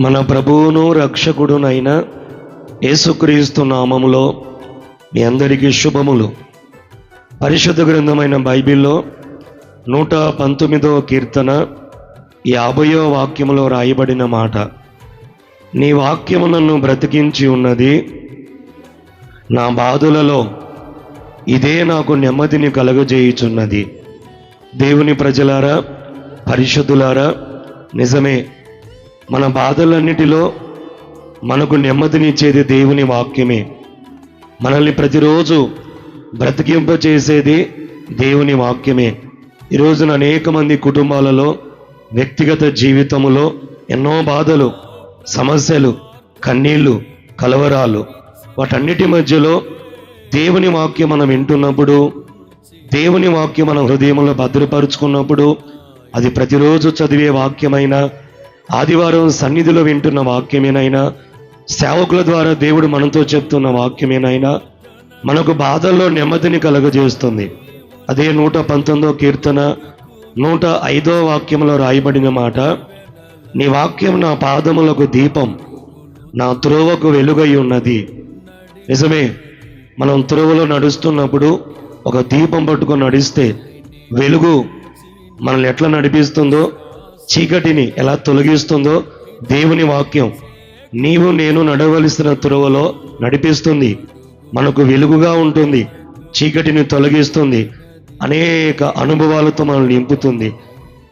మన ప్రభువును రక్షకుడునైన యేసుక్రీస్తు నామములో మీ అందరికీ శుభములు. పరిశుద్ధ గ్రంథమైన బైబిల్లో నూట పంతొమ్మిదో కీర్తన యాభయో వాక్యములో రాయబడిన మాట. నీ వాక్యము నన్ను బ్రతికించి ఉన్నది నా బాధలలో ఇదే నాకు నెమ్మదిని కలుగజేయుచున్నది. దేవుని ప్రజలారా పరిశుద్ధులారా నిజమే మన బాధలన్నిటిలో మనకు నెమ్మదినిచ్చేది దేవుని వాక్యమే. మనల్ని ప్రతిరోజు బ్రతికింపచేసేది దేవుని వాక్యమే. ఈ రోజున అనేక మంది కుటుంబాలలో వ్యక్తిగత జీవితంలో ఎన్నో బాధలు సమస్యలు కన్నీళ్ళు కలవరాలు వాటన్నిటి మధ్యలో దేవుని వాక్యం మనం వింటున్నప్పుడు దేవుని వాక్యం మన హృదయంలో భద్రపరుచుకున్నప్పుడు అది ప్రతిరోజు చదివే వాక్యమైనా ఆదివారం సన్నిధిలో వింటున్న వాక్యమేనైనా సేవకుల ద్వారా దేవుడు మనతో చెప్తున్న వాక్యమేనైనా మనకు బాధల్లో నెమ్మదిని కలగజేస్తుంది. అదే నూట పంతొమ్మిదో కీర్తన నూట ఐదో వాక్యంలో రాయబడిన మాట నీ వాక్యం నా పాదములకు దీపం నా త్రోవకు వెలుగై ఉన్నది. నిజమే మనం త్రోవలో నడుస్తున్నప్పుడు ఒక దీపం పట్టుకొని నడిస్తే వెలుగు మనల్ని ఎట్లా నడిపిస్తుందో చీకటిని ఎలా తొలగిస్తుందో దేవుని వాక్యం. నీవు నేను నడవలసిన తురవలో నడిపిస్తుంది. మనకు వెలుగుగా ఉంటుంది. చీకటిని తొలగిస్తుంది. అనేక అనుభవాలతో మనల్ని నింపుతుంది.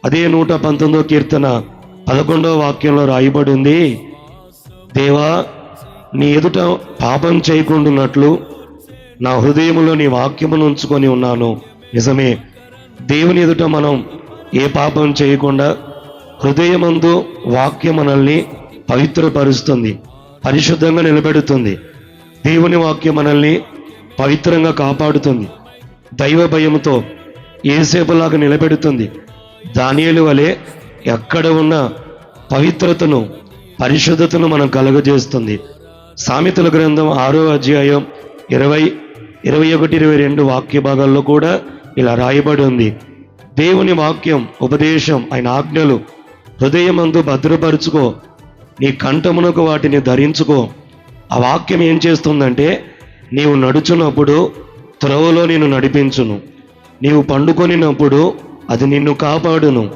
అదే నూట పంతొమ్మిదో కీర్తన పదకొండవ వాక్యంలో రాయబడి ఉంది దేవా నీ ఎదుట పాపం చేయకుండాన్నట్లు నా హృదయంలో నీ వాక్యమును ఉంచుకొని ఉన్నాను. నిజమే. దేవుని ఎదుట మనం ఏ పాపం చేయకుండా హృదయమందు వాక్యం మనల్ని పవిత్రపరుస్తుంది పరిశుద్ధంగా నిలబెడుతుంది. దేవుని వాక్యం మనల్ని పవిత్రంగా కాపాడుతుంది. దైవ భయముతో ఏసేపులాగా నిలబెడుతుంది. దానియలు వలె ఎక్కడ ఉన్న పవిత్రతను పరిశుద్ధతను మనం కలుగజేస్తుంది. సామెతల గ్రంథం ఆరో అధ్యాయం ఇరవై ఇరవై ఒకటి ఇరవై రెండు వాక్య భాగాల్లో కూడా ఇలా రాయబడి ఉంది. దేవుని వాక్యం ఉపదేశం ఆయన ఆజ్ఞలు హృదయమందు భద్రపరుచుకో. నీ కంఠమునకు వాటిని ధరించుకో. ఆ వాక్యం ఏం చేస్తుందంటే నీవు నడుచున్నప్పుడు త్రోవలో నేను నడిపించును. నీవు పండుకొనినప్పుడు అది నిన్ను కాపాడును.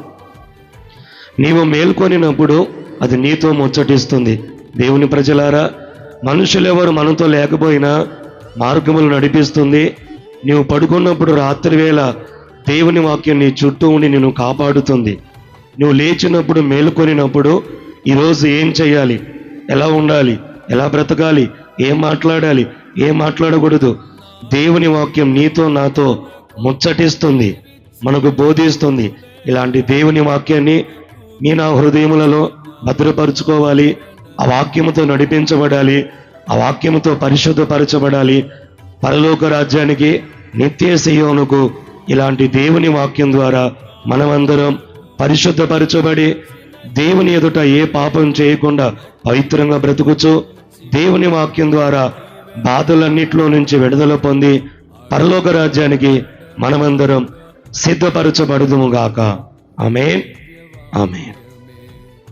నీవు మేల్కొనినప్పుడు అది నీతో ముచ్చటిస్తుంది. దేవుని ప్రజలారా మనుషులెవరు మనతో లేకపోయినా మార్గములు నడిపిస్తుంది. నీవు పడుకున్నప్పుడు రాత్రి వేళ దేవుని వాక్యం నీ చుట్టూ ఉండి నిన్ను కాపాడుతుంది. నువ్వు లేచినప్పుడు మేలుకొనినప్పుడు ఈరోజు ఏం చేయాలి ఎలా ఉండాలి? ఎలా బ్రతకాలి? ఏం మాట్లాడాలి? ఏం మాట్లాడకూడదు? దేవుని వాక్యం నీతో నాతో ముచ్చటిస్తుంది మనకు బోధిస్తుంది. ఇలాంటి దేవుని వాక్యాన్ని మీ నా హృదయములలో భద్రపరుచుకోవాలి. ఆ వాక్యముతో నడిపించబడాలి. ఆ వాక్యముతో పరిశుద్ధపరచబడాలి. పరలోక రాజ్యానికి నిత్య సేయోనుకు ఇలాంటి దేవుని వాక్యం ద్వారా మనమందరం పరిశుద్ధపరచబడి దేవుని ఎదుట ఏ పాపం చేయకుండా పవిత్రంగా బ్రతుకుచు. దేవుని వాక్యం ద్వారా బాధలన్నిట్లో నుంచి విడుదల పొంది పరలోక రాజ్యానికి మనమందరం సిద్ధపరచబడుదుముగాక ఆమెన్. ఆమెన్.